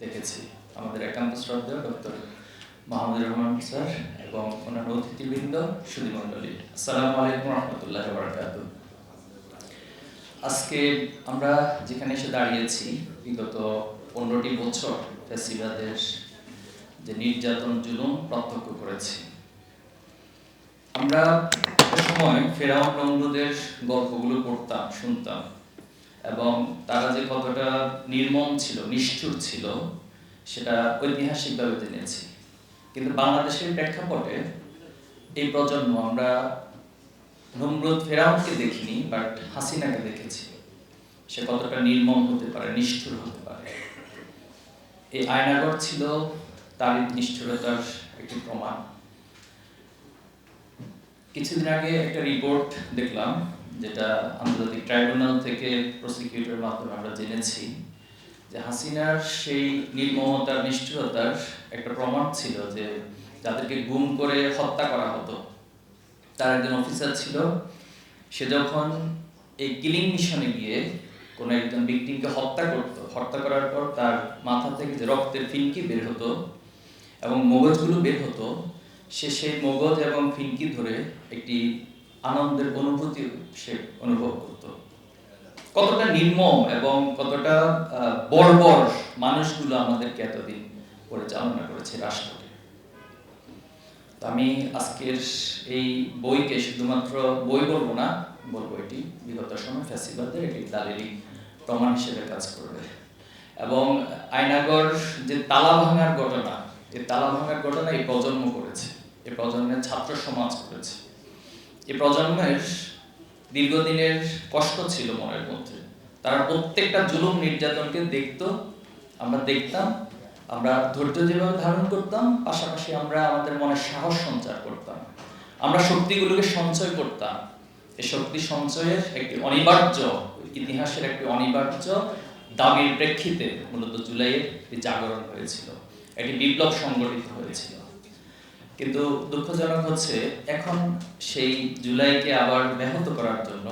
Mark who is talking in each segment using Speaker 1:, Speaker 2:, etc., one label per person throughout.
Speaker 1: দেখেছি। আমাদের একান্ত শ্রদ্ধেয় ডক্টর মাহমুদুর রহমান স্যার এবং অন্যান্য অতিথিবৃন্দ সুধীমণ্ডলী আসসালামু আলাইকুম রহমতুল্লাহ বারকাত। আজকে আমরা যেখানে এসে দাঁড়িয়েছি, বিগত পনেরোটি বছর ফ্যাসিবাদের যে নির্যাতন জুলুম প্রত্যক্ষ করেছি। আমরা সময় ফেরাউন নমরুদের গল্পগুলো পড়তাম, শুনতাম। এবং তারা যে কতটা নির্মম ছিল, নিষ্ঠুর ছিল, সেটা ঐতিহাসিকভাবে জেনেছি। কিন্তু বাংলাদেশের প্রেক্ষাপটে এই প্রজন্ম, আমরা নমরুদ ফেরাউনকে দেখিনি, বাট হাসিনাকে দেখেছি। সে কতটা নির্মম হতে পারে, নিষ্ঠুর হতে পারে। এই আয়নাগর ছিল তার নিষ্ঠুরতার একটি প্রমাণ। কিছুদিন আগে একটা রিপোর্ট দেখলাম যেটা আন্তর্জাতিক ট্রাইব্যুনাল থেকে প্রসিকিউটরের মাধ্যমে আমরা জেনেছি যে হাসিনার সেই নির্মমতার নিষ্ঠুরতার একটা প্রমাণ ছিল যে যাদেরকে গুম করে হত্যা করা হতো। তার একজন অফিসার ছিল, সে যখন এই কিলিং মিশনে গিয়ে কোনো একজন ব্যক্তিকে হত্যা করতো, হত্যা করার পর তার মাথা থেকে যে রক্তের ফিনকি বের হতো এবং মগজগুলো বের হতো, সে সেই মগজ এবং ফিনকি ধরে একটি আনন্দের অনুভূতি সে অনুভব করত। কতটা নির্মম এবং কতটা বর্বর মানুষগুলো আমাদেরকে এতদিন পরিচালনা করেছে রাষ্ট্রকে। আমি আজকের এই বইকে শুধুমাত্র বই বলব না, বলব এটি বিগত সময় ফ্যাসিবাদের একটি দালিলিক প্রমাণ হিসেবে কাজ করবে। এবং আয়নাগর যে তালা ভাঙার ঘটনা, এই তালা ভাঙার ঘটনা এই প্রজন্ম করেছে। এই প্রজন্মের ছাত্র সমাজ করেছে। এই প্রজন্মের দীর্ঘদিনের কষ্ট ছিল মনের মধ্যে। তারা প্রত্যেকটা জুলুম নির্যাতনকে দেখতো, আমরা দেখতাম, আমরা ধৈর্য যেভাবে ধারণ করতাম, পাশাপাশি আমরা আমাদের মনে সাহস সঞ্চার করতাম। আমরা শক্তিগুলোকে সঞ্চয় করতাম। এই শক্তি সঞ্চয়ের একটি অনিবার্য, ইতিহাসের একটি অনিবার্য দাবির প্রেক্ষিতে মূলত জুলাইয়ের জাগরণ হয়েছিল। একটি বিপ্লব সংগঠিত হয়েছিল। কিন্তু দুঃখজনক হচ্ছে, এখন সেই জুলাইকে আবার ব্যাহত করার জন্য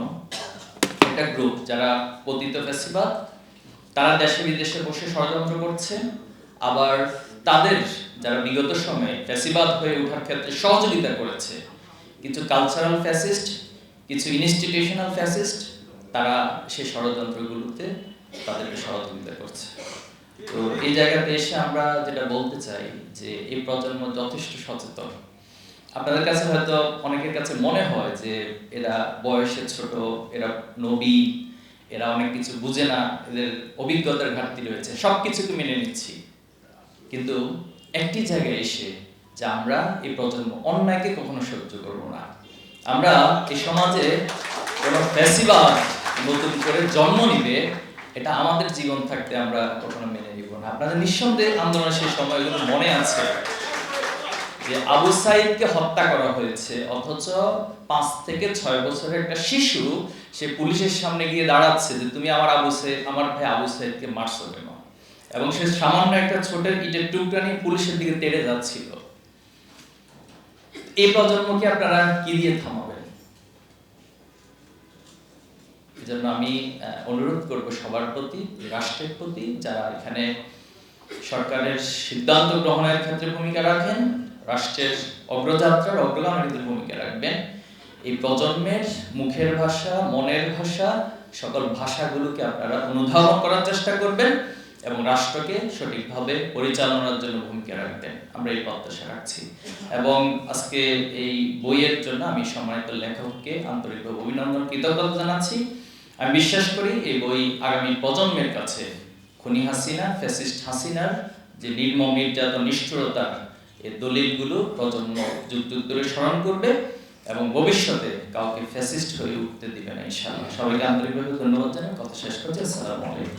Speaker 1: একটা গ্রুপ যারা পতিত ফেসিবাদ তারা দেশে বিদেশে বসে ষড়যন্ত্র করছে, আবার তাদের যারা বিগত সময়ে ফ্যাসিবাদ হয়ে ওঠার ক্ষেত্রে সহযোগিতা করেছে, কিছু কালচারাল ফ্যাসিস্ট কিছু ইনস্টিটিউশনাল ফ্যাসিস্ট তারা সেই ষড়যন্ত্রগুলোতে তাদেরকে সহযোগিতা করছে। তো এই জায়গাতে এসে আমরা যেটা বলতে চাই যে এই প্রজন্ম যথেষ্ট সচেতন। আপনাদের কাছে হয়তো অনেকের কাছে মনে হয় যে এরা বয়সে ছোট, এরা নবী, এরা অনেক কিছু বুঝে না, এদের অভিজ্ঞতার ঘাটতি রয়েছে সব কিছুকে মেনে নিচ্ছি। কিন্তু একটি জায়গায় এসে যে আমরা এই প্রজন্ম অন্যায়কে কখনো সহ্য করব না। আমরা এই সমাজে কোনো ফ্যাসিবাদ নতুন করে জন্ম নিবে এটা আমাদের জীবন থাকতে আমরা কখনো মেনে নিব না। আপনাদের নিঃসন্দেহে আন্দোলনের সেই সময়গুলো মনে আছে যে আবু সাইদকে হত্যা করা হয়েছে, অথচ পাঁচ থেকে ছয় বছরের একটা শিশু সে পুলিশের সামনে গিয়ে দাঁড়াচ্ছে যে তুমি আমার আবু সাইদ আমার ভাই আবু সাইদকে মারছো কেন? এবং সে সামান্য একটা ছোট ইটের টুকরা নিয়ে পুলিশের দিকে তেড়ে যাচ্ছিল। এই প্রজন্মকে আপনারা কি দিয়ে থামাবেন? এজন্য আমি অনুরোধ করব সবার প্রতি, রাষ্ট্রের প্রতি, যারা এখানে সরকারের সিদ্ধান্ত গ্রহণের ক্ষেত্রে ভূমিকা রাখেন, রাষ্ট্রের অগ্রযাত্রার অগ্রগামীদের ভূমিকা রাখবেন। এই প্রজন্মের মুখের ভাষা, মনের ভাষা, সকল ভাষাগুলোকে আপনারা অনুধাবন করার চেষ্টা করবেন এবং রাষ্ট্রকে সঠিকভাবে পরিচালনার জন্য ভূমিকা রাখবেন। আমরা এই প্রত্যাশা রাখছি। এবং আজকে এই বইয়ের জন্য আমি সম্মানিত লেখককে আন্তরিকভাবে অভিনন্দন, কৃতজ্ঞতা জানাচ্ছি। আমি বিশ্বাস করি এই বই আগামী প্রজন্মের কাছে খুনি হাসিনা, ফ্যাসিস্ট হাসিনার যে নির্মম নির্যাতন নিষ্ঠুরতার এই দলিলগুলো প্রজন্ম যুগ যুগ ধরে স্মরণ করবে এবং ভবিষ্যতে কাউকে ফ্যাসিস্ট হয়ে উঠতে দিবে না, ইনশাআল্লাহ। সবাইকে আন্তরিকভাবে ধন্যবাদ জানাই। কথা শেষ করছি। আসসালামু আলাইকুম।